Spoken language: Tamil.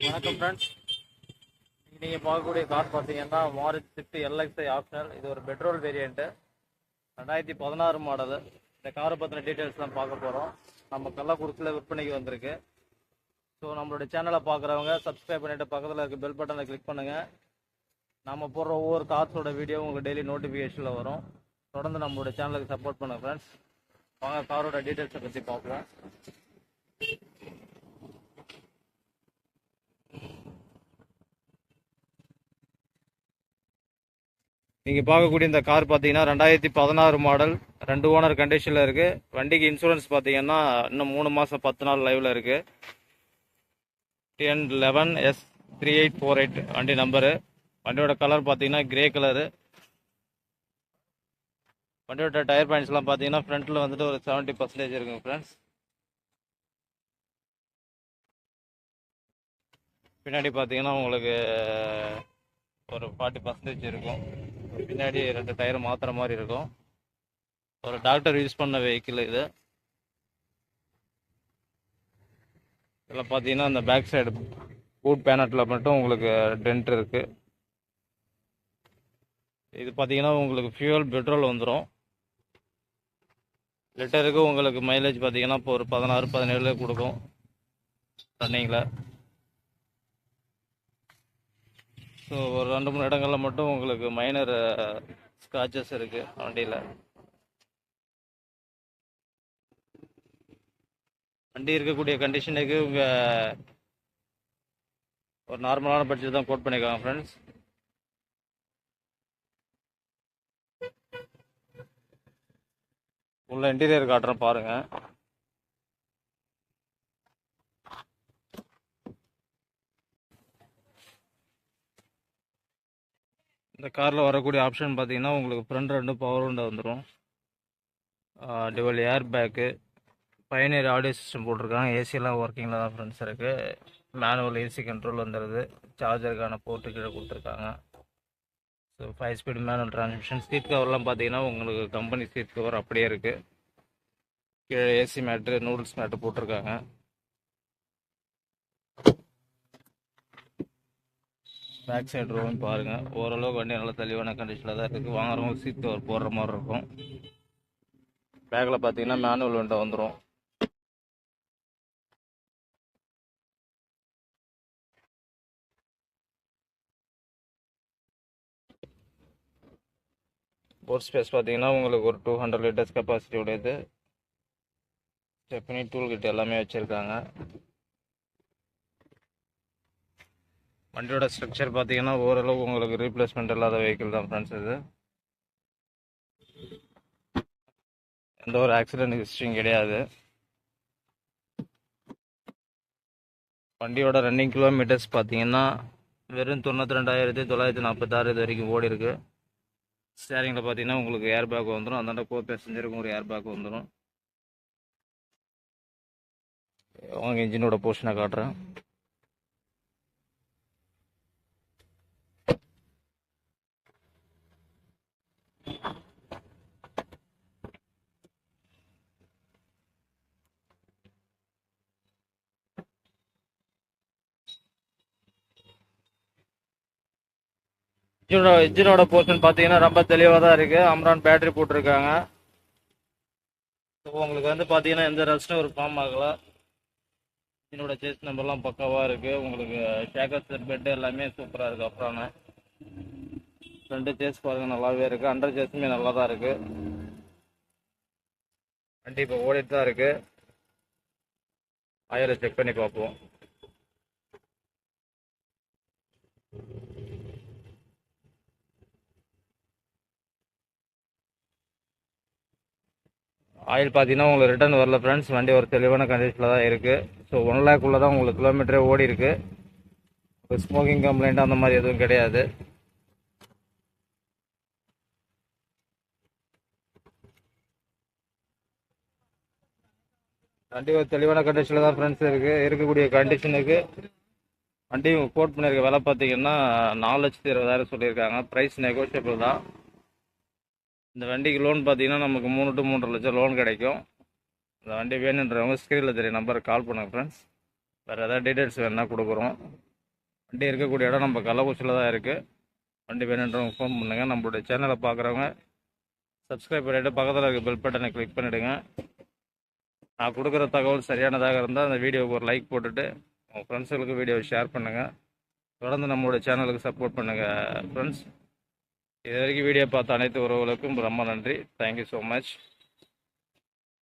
வணக்கம் ஃப்ரெண்ட்ஸ் நீங்கள் பார்க்கக்கூடிய கார் பார்த்தீங்கன்னா மாருதி ஸ்விஃப்ட் எல்எக்ஸ்ஐ ஆப்ஷனல் இது ஒரு பெட்ரோல் வேரியண்ட்டு ரெண்டாயிரத்தி பதினாறு மாடலு இந்த காரை பற்றின டீட்டெயில்ஸ் தான் பார்க்க போகிறோம் நம்ம கள்ளக்குறிச்சியில் விற்பனைக்கு வந்திருக்கு. ஸோ நம்மளோட சேனலை பார்க்குறவங்க சப்ஸ்கிரைப் பண்ணிவிட்டு பக்கத்தில் இருக்க பெல் பட்டனை கிளிக் பண்ணுங்கள் நம்ம போடுற ஒவ்வொரு கார்ஸோட வீடியோ உங்களுக்கு டெய்லி நோட்டிஃபிகேஷனில் வரும். தொடர்ந்து நம்மளோட சேனலுக்கு சப்போர்ட் பண்ணுங்கள் ஃப்ரெண்ட்ஸ் வாங்க காரோட டீட்டெயில்ஸை பற்றி பார்ப்போம். நீங்கள் பார்க்கக்கூடிய இந்த கார் பார்த்தீங்கன்னா ரெண்டாயிரத்தி பதினாறு மாடல் ரெண்டு ஓனர் கண்டிஷனில் இருக்குது வண்டிக்கு இன்சூரன்ஸ் பார்த்தீங்கன்னா இன்னும் மூணு மாதம் பத்து நாள் லைவில் இருக்குது TN eleven S three eight four eight வண்டி நம்பரு வண்டியோட கலர் பார்த்தீங்கன்னா கிரே கலரு வண்டியோட டயர் பாயிண்ட்ஸ்லாம் பார்த்தீங்கன்னா ஃப்ரண்ட்டில் வந்துட்டு ஒரு செவன்ட்டி பர்சன்டேஜ் இருக்குங்க ஃப்ரெண்ட்ஸ் பின்னாடி பார்த்தீங்கன்னா உங்களுக்கு ஒரு ஃபார்ட்டி பர்சன்டேஜ் இருக்கும். பின்னாடி ரெண்டு டயர் மாற்றுற மாதிரி இருக்கும். ஒரு டாக்டர் யூஸ் பண்ண வெஹிக்கிள் இது. இதில் பார்த்தீங்கன்னா அந்த பேக் சைடு பூட் பேனட்டில் மட்டும் உங்களுக்கு டென்ட் இருக்குது இது பார்த்தீங்கன்னா உங்களுக்கு ஃபியூவல் பெட்ரோல் வந்துடும் லிட்டருக்கு உங்களுக்கு மைலேஜ் பார்த்தீங்கன்னா இப்போ ஒரு பதினாறு பதினேழு கொடுக்கும். ரன்னிங்கில் ஸோ ஒரு ரெண்டு மூணு இடங்களில் மட்டும் உங்களுக்கு மைனர் ஸ்க்ராச்சஸ் இருக்குது வண்டியில். வண்டி இருக்கக்கூடிய கண்டிஷனுக்கு உங்கள் ஒரு நார்மலான பட்ஜெட் தான் கோட் பண்ணியிருக்காங்க ஃப்ரெண்ட்ஸ் உள்ள இன்டீரியர் காட்டுறேன் பாருங்கள் இந்த காரில் வரக்கூடிய ஆப்ஷன் பார்த்தீங்கன்னா உங்களுக்கு ஃப்ரண்ட் ரெண்டு பவர் விண்டோ வந்துடும் dual air bag Pioneer audio system போட்டிருக்காங்க. ஏசியெல்லாம் ஒர்க்கிங்கில் தான் ஃப்ரெண்ட்ஸ் இருக்குது மேனுவல் ஏசி கண்ட்ரோல் வந்துடுது சார்ஜருக்கான போர்ட்டு கீழே கொடுத்துருக்காங்க. So five speed manual transmission seat கவர்லாம் பார்த்தீங்கன்னா உங்களுக்கு கம்பெனி சீட் கவர் அப்படியே இருக்குது கீழே ஏசி மேட்ரு நூடுல்ஸ் மேட்டு போட்டிருக்காங்க. பேக் சைடு ரோவும் பாருங்கள் ஓரளவுக்கு வண்டி நல்லா தெளிவான கண்டிஷனில் தான் இருக்குது வாங்குறவங்க சீட் கவர் போடுற மாதிரி இருக்கும். பேக்கில் பார்த்தீங்கன்னா மேனுவல் விண்டோ வந்துடும் போர்ட் ஸ்பேஸ் பார்த்தீங்கன்னா உங்களுக்கு ஒரு டூ ஹண்ட்ரட் லிட்டர்ஸ் கெப்பாசிட்டி உடையது. ஸ்டெப்னி டூல் கிட் எல்லாமே வச்சுருக்காங்க. வண்டியோட ஸ்ட்ரக்சர் பார்த்தீங்கன்னா ஓரளவு உங்களுக்கு ரீப்ளேஸ்மெண்ட் இல்லாத வெஹிக்கிள் தான் ஃப்ரெண்ட்ஸ் இது. எந்த ஒரு ஆக்சிடென்ட் ஹிஸ்ட்ரியும் கிடையாது. வண்டியோட ரன்னிங் கிலோமீட்டர்ஸ் பார்த்தீங்கன்னா வெறும் தொண்ணூற்றி ரெண்டாயிரத்தி தொள்ளாயிரத்தி நாற்பத்தாறு இது வரைக்கும் ஓடி இருக்கு. ஸ்டேரிங்கில் பார்த்தீங்கன்னா உங்களுக்கு ஏர் பேக் வந்துடும் அந்தாண்ட கோ பேசஞ்சருக்கும் ஒரு ஏர் பேக் வந்துடும் அவங்க இன்ஜினோட போர்ஷனை காட்டுறேன். இன்ஜினோட இன்ஜினோட போர்ஷன் பார்த்தீங்கன்னா ரொம்ப தெளிவாக தான் இருக்குது அம்ரான் பேட்டரி போட்டிருக்காங்க. ஸோ உங்களுக்கு வந்து பார்த்தீங்கன்னா எந்த ரஸ்ட்டும் ஒரு ஃபார்ம் ஆகலை. இன்ஜினோட சேஸ் நம்பர்லாம் பக்காவாக இருக்குது உங்களுக்கு ஷேக்கர் பெட்டு எல்லாமே சூப்பராக இருக்குது அப்புறம் ரெண்டு சேஸ் பாருங்கள் நல்லாவே இருக்குது அண்டர் சேஸுமே நல்லா தான் இருக்குது வண்டி இப்போ ஓடிட்டு தான் இருக்குது ஆயிரம் செக் பண்ணி பார்ப்போம் ஆயில் பார்த்தீங்கன்னா உங்களுக்கு ரிட்டர்ன் வரல ஃப்ரெண்ட்ஸ் வண்டி ஒரு தெளிவான கண்டிஷனில் தான் இருக்குது ஸோ ஒன் லேக்குள்ளே தான் உங்களுக்கு கிலோமீட்டரே ஓடி இருக்குது ஸ்மோக்கிங் கம்ப்ளைண்ட் அந்த மாதிரி எதுவும் கிடையாது. வண்டி ஒரு தெளிவான கண்டிஷனில் தான் ஃப்ரெண்ட்ஸ் இருக்குது இருக்கக்கூடிய கண்டிஷனுக்கு வண்டி கோட் பண்ணியிருக்க விலை பார்த்தீங்கன்னா நாலு லட்சத்தி இருபதாயிரம் சொல்லியிருக்காங்க. ப்ரைஸ் நெகோஷியபிள் தான். இந்த வண்டிக்கு லோன் பார்த்தீங்கன்னா நமக்கு மூணு டு மூன்றரை லட்சம் லோன் கிடைக்கும். இந்த வண்டி வேணுன்றவங்க ஸ்க்ரீனில் தெரிய நம்பருக்கு கால் பண்ணுங்கள் ஃப்ரெண்ட்ஸ் வேறு எதாவது டீட்டெயில்ஸ் வேணுன்னா கொடுக்குறோம். வண்டி இருக்கக்கூடிய இடம் நம்ம கள்ளக்குறிச்சியில் தான் இருக்குது வண்டி வேணுன்றவங்க ஃபோன் பண்ணுங்கள் நம்மளுடைய சேனலை பார்க்குறவங்க சப்ஸ்கிரைப் பண்ணிவிட்டு பக்கத்தில் இருக்க பெல் பட்டனை கிளிக் பண்ணிவிடுங்க நான் கொடுக்குற தகவல் சரியானதாக இருந்தால் அந்த வீடியோவுக்கு ஒரு லைக் போட்டுட்டு உங்கள் ஃப்ரெண்ட்ஸுகளுக்கு வீடியோவை ஷேர் பண்ணுங்கள் தொடர்ந்து நம்மளுடைய சேனலுக்கு சப்போர்ட் பண்ணுங்கள் ஃப்ரெண்ட்ஸ் இது வரைக்கும் வீடியோ பார்த்த அனைத்து உறவுகளுக்கும் ரொம்ப நன்றி. Thank you so much